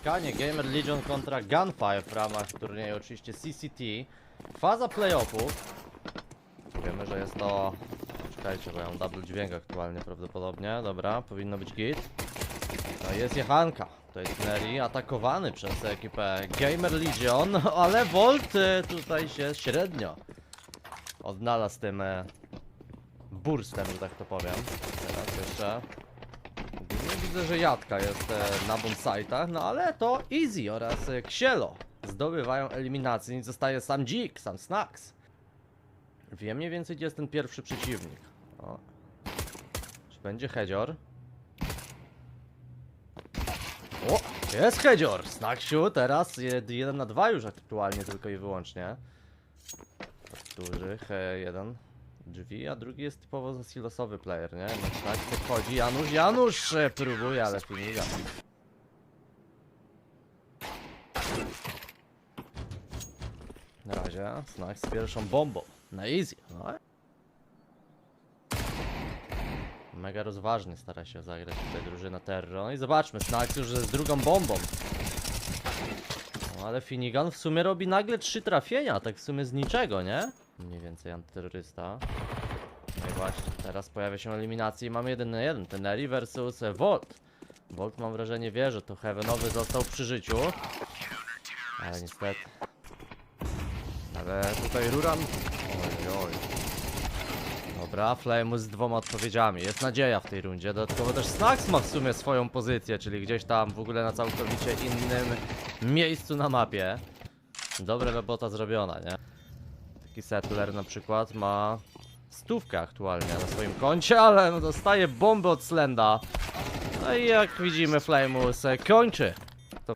Spotkanie Gamer Legion kontra Gunfire w ramach turnieju oczywiście CCT. Faza playoffów. Wiemy, że jest to... Czekajcie, bo ja mam double dźwięk aktualnie prawdopodobnie. Dobra, powinno być git. No jest jechanka. Jest Neri atakowany przez ekipę Gamer Legion, ale Volt y, tutaj się średnio odnalazł tym e, burstem, że tak to powiem. Teraz jeszcze widzę, że Jadka jest e, na bonsajtach, no ale to Easy oraz e, Ksielo zdobywają eliminację i zostaje sam Dzik, sam Snacks. Wiem mniej więcej gdzie jest ten pierwszy przeciwnik. O. Czy będzie Hedzior? O, jest Hedzior! Snaksiu teraz 1 na 2 już aktualnie tylko i wyłącznie. Dużych, e, jeden drzwi, a drugi jest typowo silosowy player, nie? No tak to wchodzi Janusz, Janusz e, próbuje, ale finiga. Na razie Snack z pierwszą bombą, na easy, no. Mega rozważnie stara się zagrać tutaj drużyna Terro. No i zobaczmy, Snack już z drugą bombą. No ale Finigan w sumie robi nagle trzy trafienia, tak w sumie z niczego, nie? Mniej więcej antyterrorysta. No i właśnie, teraz pojawia się eliminacja i mamy jeden na jeden. Teneri versus Volt. Volt mam wrażenie wie, że to Heavenowy został przy życiu. Ale niestety. Ale tutaj Ruran. Oj, oj. Dobra, Flamus z dwoma odpowiedziami. Jest nadzieja w tej rundzie. Dodatkowo też Snax ma w sumie swoją pozycję, czyli gdzieś tam w ogóle na całkowicie innym miejscu na mapie. Dobra robota zrobiona, nie? Taki settler na przykład ma stówkę aktualnie na swoim koncie, ale no dostaje bombę od Slenda. No i jak widzimy Flamus kończy.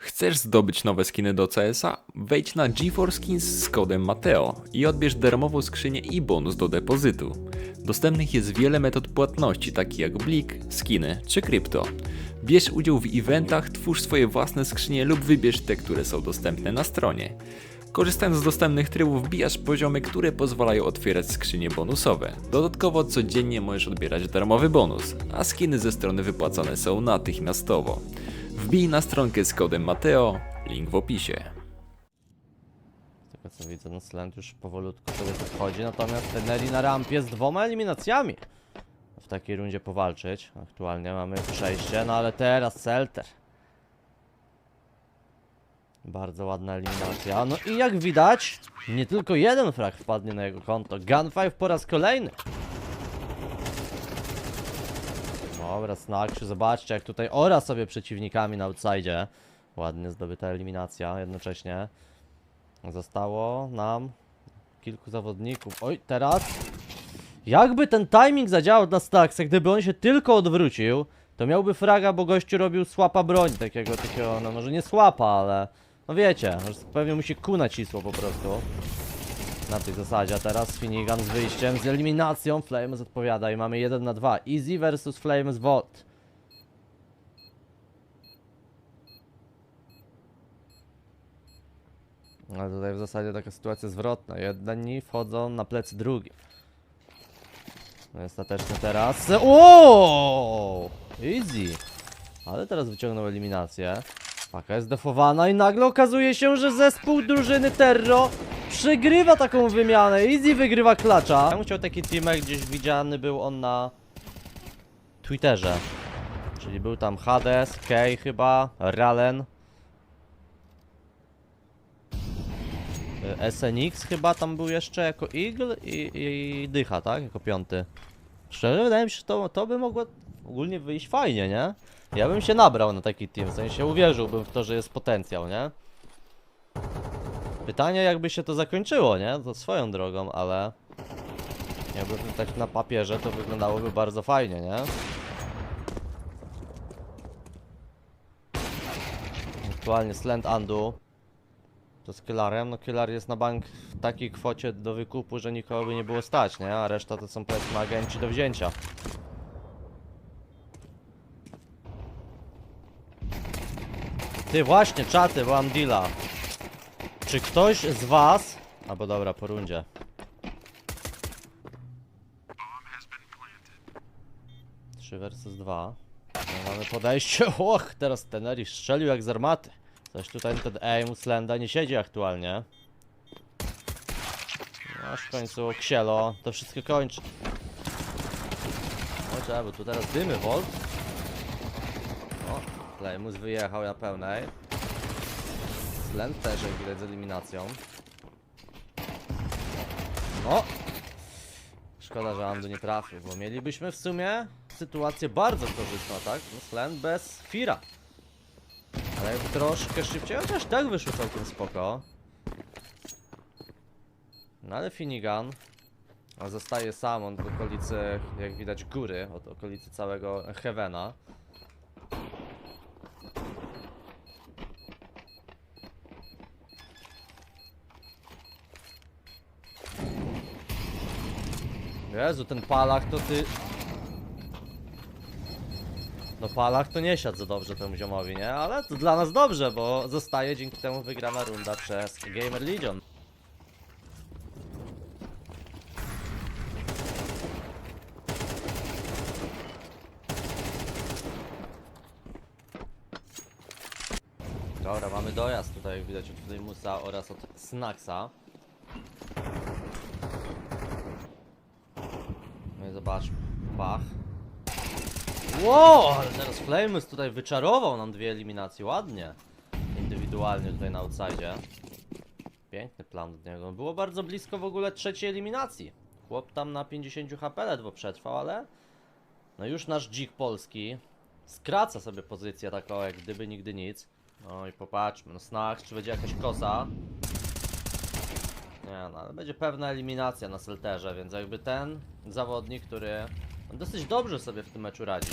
Chcesz zdobyć nowe skiny do CS-a? Wejdź na GeForce Skins z kodem Mateo i odbierz darmową skrzynię i bonus do depozytu. Dostępnych jest wiele metod płatności, takich jak Blik, skiny czy krypto. Bierz udział w eventach, twórz swoje własne skrzynie lub wybierz te, które są dostępne na stronie. Korzystając z dostępnych trybów wbijasz poziomy, które pozwalają otwierać skrzynie bonusowe. Dodatkowo codziennie możesz odbierać darmowy bonus, a skiny ze strony wypłacane są natychmiastowo. Wbij na stronkę z kodem Mateo, link w opisie. Z tego co widzę, no Slend już powolutku sobie podchodzi, natomiast Teneri na rampie z dwoma eliminacjami. W takiej rundzie powalczyć. Aktualnie mamy przejście, no ale teraz Celter. Bardzo ładna eliminacja. No i jak widać, nie tylko jeden frag wpadnie na jego konto. Gunfive po raz kolejny. Dobra, Snaksiu, zobaczcie jak tutaj ora sobie przeciwnikami na outside. Ładnie zdobyta eliminacja jednocześnie. Zostało nam kilku zawodników. Oj, teraz. Jakby ten timing zadziałał dla Staxa, gdyby on się tylko odwrócił, to miałby fraga, bo gościu robił słapa broń, takiego, takiego, no może nie słapa, ale no wiecie, pewnie musi ku nacisło po prostu. Na tej zasadzie, a teraz Finigan z wyjściem, z eliminacją, Flames odpowiada i mamy 1 na 2. Easy versus Flames Volt. Ale tutaj w zasadzie taka sytuacja zwrotna. Jedni wchodzą na plecy drugim. No i ostatecznie teraz. Wow! Easy! Ale teraz wyciągnął eliminację. Paka jest defowana i nagle okazuje się, że zespół drużyny Terro przegrywa taką wymianę. Easy wygrywa klacza. Ja bym chciał taki teamek, gdzieś widziany był on na Twitterze. Czyli był tam Hades, Kay chyba, Ralen. Y, SNX chyba tam był jeszcze jako Eagle i, i Dycha, tak? Jako piąty. Szczerze wydaje mi się, że to, to by mogło ogólnie wyjść fajnie, nie? Ja bym się nabrał na taki team, w sensie uwierzyłbym w to, że jest potencjał, nie? Pytanie jakby się to zakończyło, nie? To swoją drogą, ale... Jakby tak na papierze to wyglądałoby bardzo fajnie, nie? Aktualnie Slant Andu to z Killarem, no Killar jest na bank w takiej kwocie do wykupu, że nikogo by nie było stać, nie? A reszta to są powiedzmy agenci do wzięcia. Ty właśnie, czaty, bo mam deala. Czy ktoś z was... Albo dobra, po rundzie. Trzy versus dwa. No, mamy podejście. Och, teraz Teneri strzelił jak z armaty. Coś tutaj ten aim Slenda nie siedzi aktualnie. No, Aż w końcu Ksielo to wszystko kończy. Trzeba, bo tu teraz dymy Volt. Flamus wyjechał na pełnej. Slend też jak widać z eliminacją. No! Szkoda, że Andu nie trafił, bo mielibyśmy w sumie sytuację bardzo korzystną, tak? No Slend bez Fira. Ale jakby troszkę szybciej, chociaż tak wyszło całkiem spoko. No ale Finigan zostaje sam, on w okolicy, jak widać, góry, od okolicy całego Heavena. Jezu, ten palach to ty... No palach to nie siadł za dobrze temu ziomowi, nie? Ale to dla nas dobrze, bo zostaje dzięki temu wygrana runda przez Gamer Legion. Dobra, mamy dojazd tutaj, widać od Flamusa oraz od Snacksa. No i Bach. Wow, ale teraz Flamus tutaj wyczarował nam dwie eliminacje, ładnie. Indywidualnie tutaj na outside. Piękny plan od niego. Było bardzo blisko w ogóle trzeciej eliminacji. Chłop tam na 50 HP ledwo przetrwał, ale... No już nasz dzik polski skraca sobie pozycję taką jak gdyby nigdy nic. No i popatrzmy, no snach, czy będzie jakaś kosa? Nie no, ale będzie pewna eliminacja na Selterze, więc jakby ten zawodnik, który no, dosyć dobrze sobie w tym meczu radzi.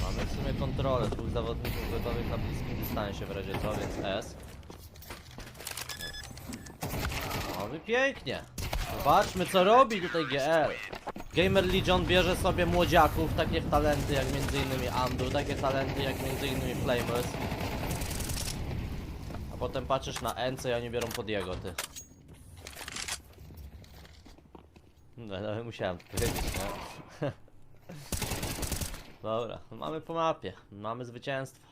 Mamy w sumie kontrolę dwóch zawodników gotowych na bliskim dystansie w razie co, więc S. No i pięknie. Zobaczmy co robi tutaj GL. Gamer Legion bierze sobie młodziaków, takie talenty jak m.in. Andu, takie talenty jak m.in. Flamers. A potem patrzysz na Ence i oni biorą pod jego, ty. No, no musiałem to powiedzieć, nie? Dobra, mamy po mapie, mamy zwycięstwo.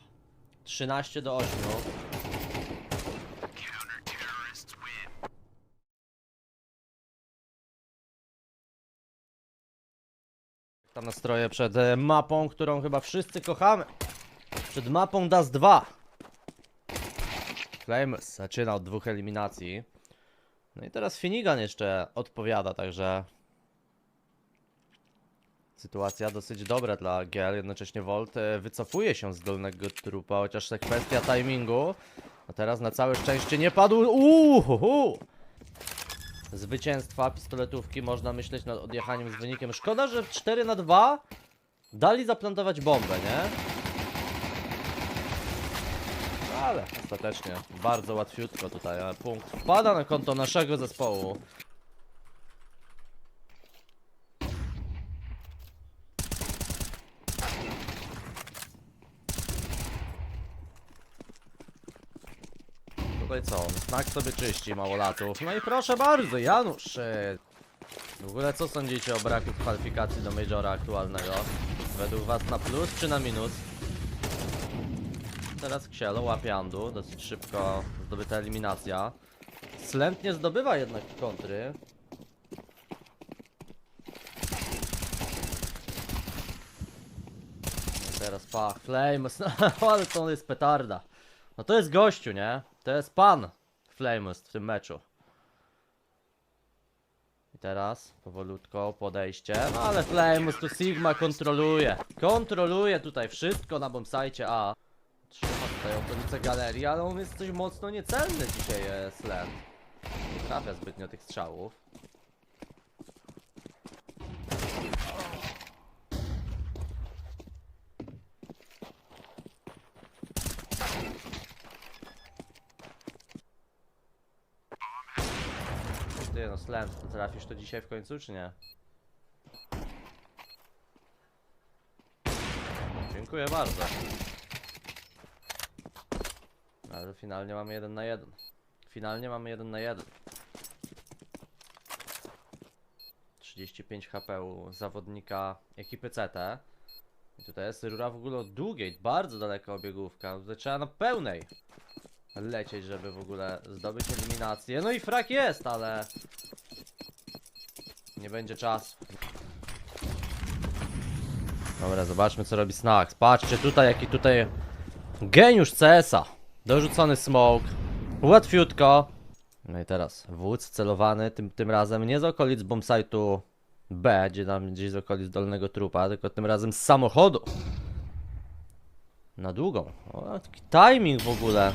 13 do 8. Tam nastroje przed e, mapą, którą chyba wszyscy kochamy. Przed mapą Dust 2. Flames zaczyna od dwóch eliminacji. No i teraz Finigan jeszcze odpowiada, także sytuacja dosyć dobra dla GL. Jednocześnie Volt e, wycofuje się z dolnego trupa, chociaż to kwestia timingu. A teraz na całe szczęście nie padł. Uuu! Zwycięstwa pistoletówki można myśleć nad odjechaniem z wynikiem. Szkoda, że w 4 na 2 dali zaplantować bombę, nie? Ale ostatecznie bardzo łatwiutko tutaj, punkt wpada na konto naszego zespołu. Tutaj Snak sobie czyści małolatów. No i proszę bardzo, Janusz. e, W ogóle co sądzicie o braku kwalifikacji do Majora aktualnego? Według was na plus czy na minus? Teraz Ksielo łapie Andu, dosyć szybko zdobyta eliminacja. Slent zdobywa jednak kontry. No teraz pach, Flames, no ale to jest petarda. No to jest gościu, nie? To jest pan Flamus w tym meczu. I teraz powolutko podejście. No ale Flamus tu Sigma kontroluje. Kontroluje tutaj wszystko na bombsite A. Trzyma tutaj okolice galerii, ale on jest coś mocno niecelny dzisiaj jest Slen. Nie trafia zbytnio tych strzałów. No Slen, to trafisz to dzisiaj w końcu czy nie? Dziękuję bardzo. Ale finalnie mamy 1 na 1. Finalnie mamy 1 na 1. 35 HP u zawodnika ekipy CT. I tutaj jest rura w ogóle długiej, bardzo daleka obiegówka. Tutaj trzeba na pełnej lecieć, żeby w ogóle zdobyć eliminację. No i frak jest, ale nie będzie czasu. Dobra, zobaczmy co robi Snax. Patrzcie tutaj, jaki tutaj geniusz CS-a. Dorzucony smoke. Łatwiutko. No i teraz wódz celowany, tym, tym razem nie z okolic bombsite'u B, gdzie tam gdzieś z okolic dolnego trupa, tylko tym razem z samochodu. Na długą. O, taki timing w ogóle.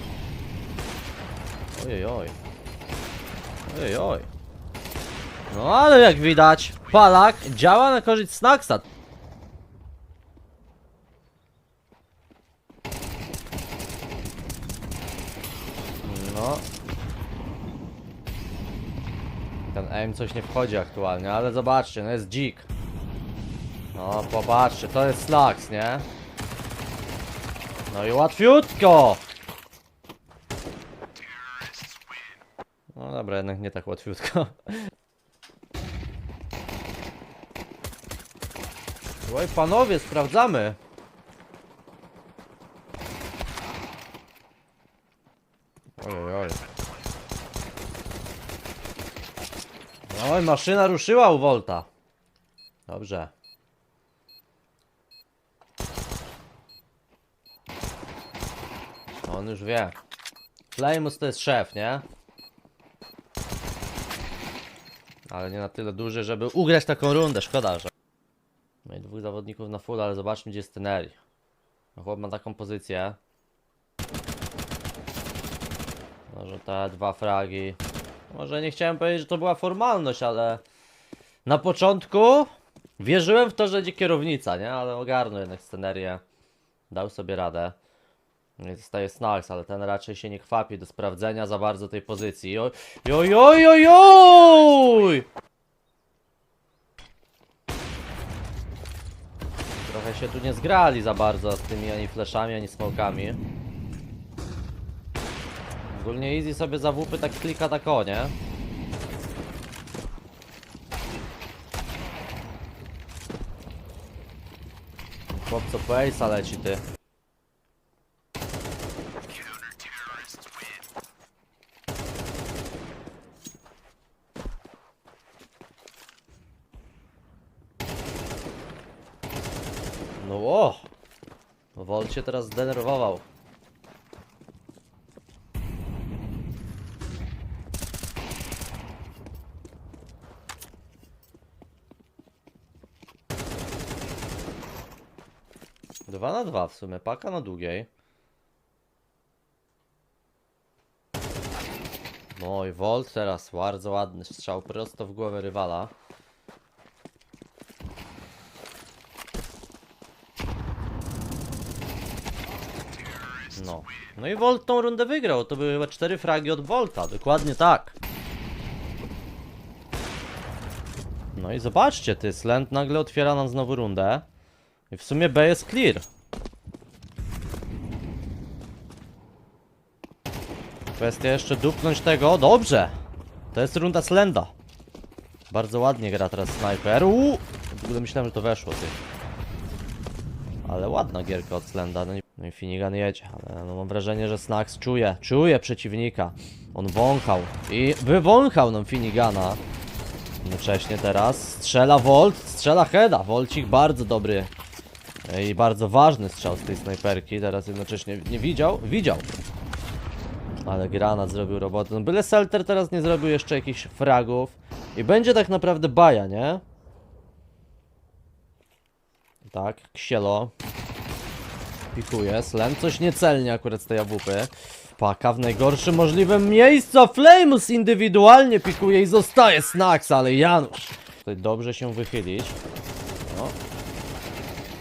Ojej, oj. Ojej, oj. No ale jak widać, Palak działa na korzyść Snacksa. No. Ten aim coś nie wchodzi aktualnie, ale zobaczcie, no jest dzik. No, popatrzcie, to jest Slacks, nie? No i łatwiutko! No dobra, jednak nie tak łatwiutko. Oj, panowie, sprawdzamy. Oj, oj. Oj, maszyna ruszyła u Volta. Dobrze. On już wie. Flamus to jest szef, nie? Ale nie na tyle duży, żeby ugrać taką rundę. Szkoda, że. No i dwóch zawodników na full, ale zobaczmy gdzie jest Teneri. No, Chłop ma taką pozycję. Może te dwa fragi. Może nie chciałem powiedzieć, że to była formalność, ale na początku wierzyłem w to, że będzie kierownica, nie? Ale ogarnął jednak scenerię. Dał sobie radę. Zostaje Snacks, ale ten raczej się nie chwapi do sprawdzenia za bardzo tej pozycji. Oj, oj, oj, oj, oj! Trochę się tu nie zgrali za bardzo z tymi ani fleszami, ani smokami. Ogólnie Easy sobie za WP tak klika tak o, nie? Chłopco po leci ty. No o! Volt się teraz zdenerwował. Dwa na dwa w sumie, paka na długiej. No Volt teraz, bardzo ładny strzał prosto w głowę rywala. No. No i Volt tą rundę wygrał, to były chyba cztery fragi od Volta, dokładnie tak. No i zobaczcie, ty, Slant nagle otwiera nam znowu rundę. I w sumie B jest clear. Kwestia jeszcze dupnąć tego. Dobrze. To jest runda Slenda. Bardzo ładnie gra teraz snajper. Uuu! W ogóle myślałem, że to weszło, ty. Ale ładna gierka od Slenda. No i, no i Finigan jedzie, ale no mam wrażenie, że Snax czuje. Czuje przeciwnika. On wąchał. I wywąchał nam Finigana. Jednocześnie teraz strzela Volt, strzela Heada. Volcik bardzo dobry i bardzo ważny strzał z tej snajperki. Teraz jednocześnie nie widział, widział. Ale granat zrobił robotę. No byle Selter teraz nie zrobił jeszcze jakichś fragów. I będzie tak naprawdę baja, nie? Tak, Ksielo. Pikuje. Slen coś niecelnie akurat z tej AWP. Paka w najgorszym możliwym miejscu. Flamus indywidualnie pikuje i zostaje Snax, ale Janusz. Tutaj dobrze się wychylić. No.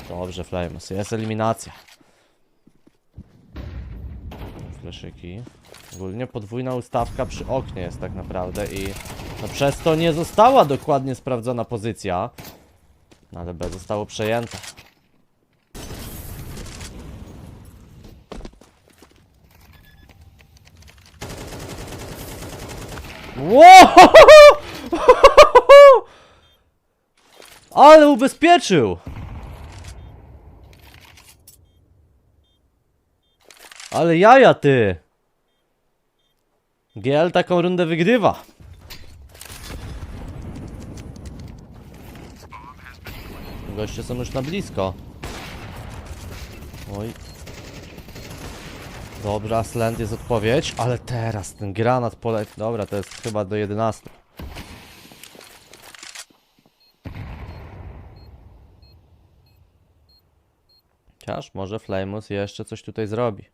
Dobrze, Flamus. Jest eliminacja. Fleszyki. Ogólnie podwójna ustawka przy oknie jest tak naprawdę i no przez to nie została dokładnie sprawdzona pozycja. No ale B zostało przejęte. Wow! Ale ubezpieczył! Ale jaja ty! GL taką rundę wygrywa. Goście są już na blisko. Oj, Dobra, slant jest odpowiedź, ale teraz ten granat pole... Dobra, to jest chyba do 11. Chociaż może Flamus jeszcze coś tutaj zrobi.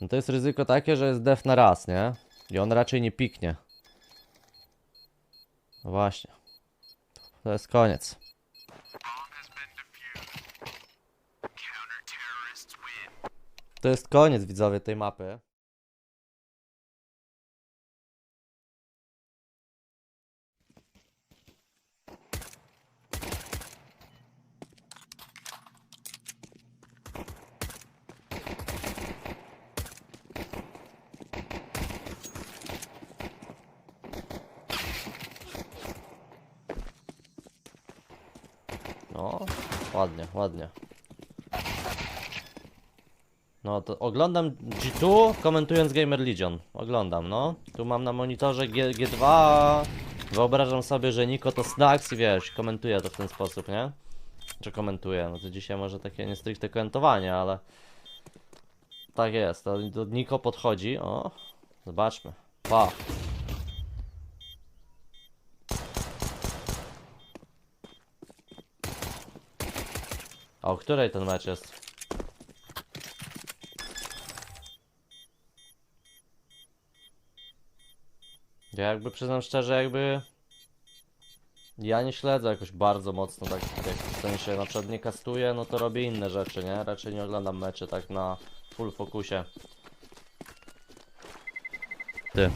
No to jest ryzyko takie, że jest def na raz, nie? I on raczej nie piknie. No właśnie. To jest koniec. To jest koniec widzowie tej mapy. No, ładnie, ładnie. No to oglądam G2 komentując Gamer Legion. Oglądam, no. Tu mam na monitorze G G2. Wyobrażam sobie, że Niko to Snacks i wiesz, komentuje to w ten sposób, nie? Czy komentuje? No to dzisiaj może takie nie stricte komentowanie, ale tak jest. To, Niko podchodzi. O, zobaczmy. Pa. A o której ten mecz jest? Ja jakby przyznam szczerze, jakby ja nie śledzę jakoś bardzo mocno, tak jak w sensie na przykład nie kastuję, no to robię inne rzeczy, nie? Raczej nie oglądam meczy tak na full fokusie. Ty.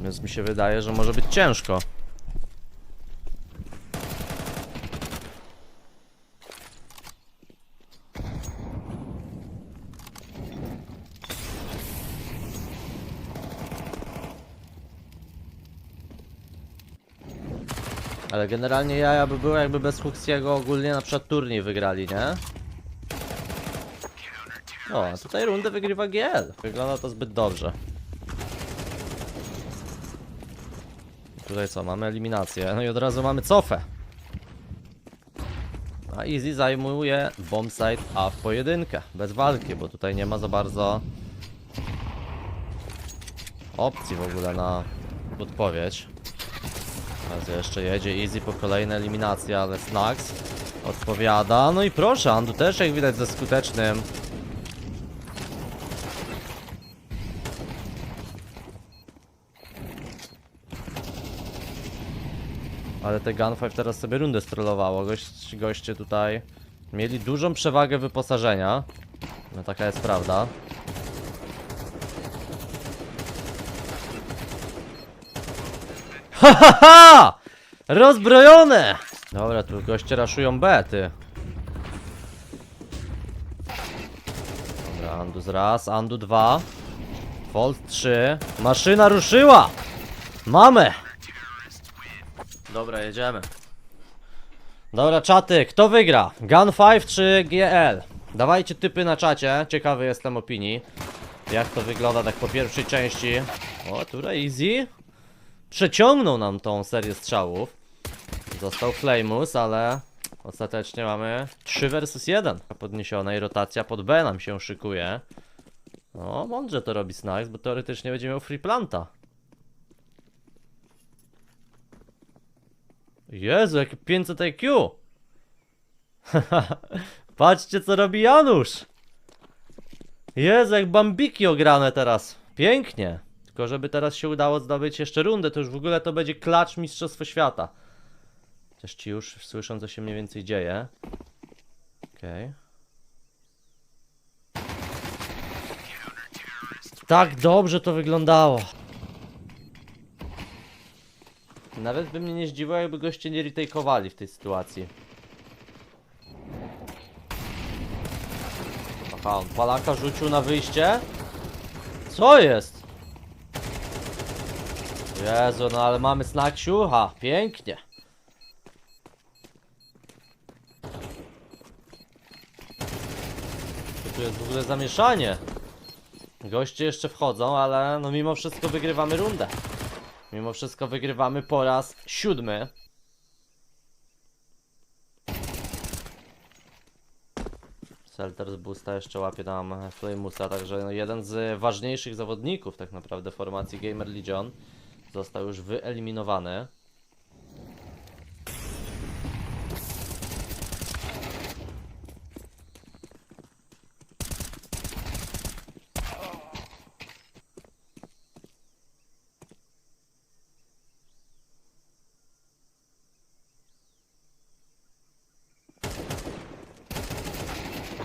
Więc mi się wydaje, że może być ciężko. Ale generalnie jaja by było jakby bez Huxiego ogólnie na przykład turniej wygrali, nie? O, a tutaj rundę wygrywa GL. Wygląda to zbyt dobrze. Tutaj co, mamy eliminację, no i od razu mamy cofę. A Easy zajmuje bombsite A w pojedynkę, bez walki, bo tutaj nie ma za bardzo opcji w ogóle na odpowiedź. Teraz jeszcze jedzie Easy po kolejne eliminacje, ale Snacks odpowiada. No i proszę, Andu też jak widać ze skutecznym. Ale te Gunfive teraz sobie rundę strollowało. Gość, goście tutaj mieli dużą przewagę wyposażenia. No taka jest prawda. Haha! Rozbrojone! Dobra, tu goście raszują B, ty. Dobra, Andus raz, Andu dwa. Volt 3. Maszyna ruszyła! Mamy! Dobra, jedziemy. Dobra, czaty, kto wygra? Gun 5 czy GL? Dawajcie typy na czacie, ciekawy jestem opinii. Jak to wygląda tak po pierwszej części. O, tutaj easy. Przeciągnął nam tą serię strzałów. Został Flamus, ale ostatecznie mamy 3 versus 1 podniesiona i rotacja pod B nam się szykuje. No, mądrze to robi Snacks, bo teoretycznie będzie miał free planta. Jezu, jakie 500 IQ! Patrzcie co robi Janusz! Jezu, jak bambiki ograne teraz. Pięknie. Tylko żeby teraz się udało zdobyć jeszcze rundę, to już w ogóle to będzie klacz Mistrzostwo Świata. Chociaż ci już słyszą co się mniej więcej dzieje. Okej. Tak dobrze to wyglądało. Nawet by mnie nie zdziwiło, jakby goście nie retake'owali w tej sytuacji. Aha, on Palaka rzucił na wyjście? Co jest? Jezu, no ale mamy snaksiu? Ha, pięknie. tu jest w ogóle zamieszanie? Goście jeszcze wchodzą, ale no mimo wszystko wygrywamy rundę. Mimo wszystko wygrywamy po raz siódmy. Selter z boosta jeszcze łapie nam Flamusa, także no jeden z ważniejszych zawodników tak naprawdę formacji Gamer Legion został już wyeliminowany.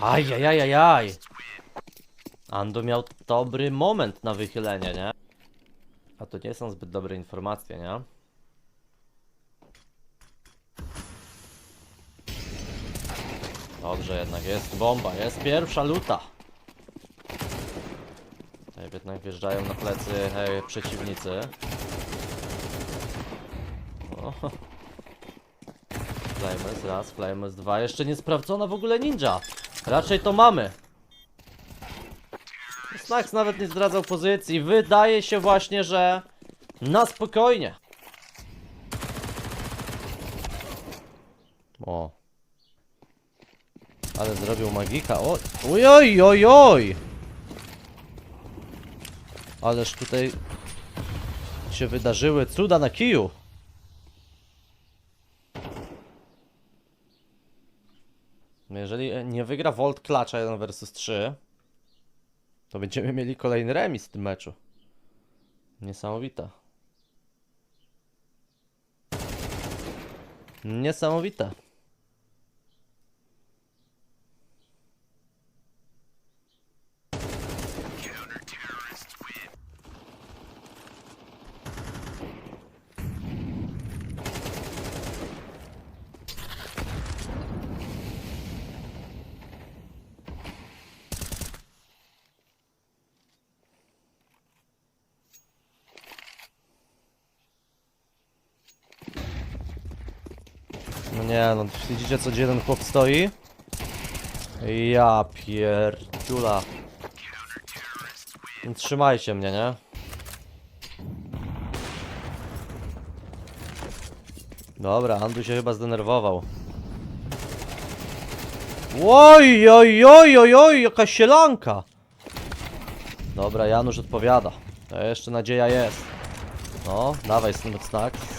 Ajajajajaj. Ando miał dobry moment na wychylenie, nie? A to nie są zbyt dobre informacje, nie? Dobrze jednak, jest bomba, jest pierwsza luta. Tutaj jednak wjeżdżają na plecy hej, przeciwnicy. O. Flames raz, Flames dwa, jeszcze nie sprawdzona w ogóle ninja. Raczej to mamy. Snax nawet nie zdradzał pozycji. Wydaje się właśnie, że na spokojnie. O. Ale zrobił magika. O. Oj, oj, oj. Ależ tutaj się wydarzyły cuda na kiju. Jeżeli nie wygra Volt Klacza 1 vs 3, to będziemy mieli kolejny remis w tym meczu. Niesamowite. Niesamowite. No nie no, widzicie co jeden chłop stoi? Ja pierdula. No, Trzymajcie mnie, nie? Dobra, Andu się chyba zdenerwował. Oj, oj, oj, oj, oj, jaka sielanka! Dobra, Janusz odpowiada. To jeszcze nadzieja jest. No, dawaj, Snacks.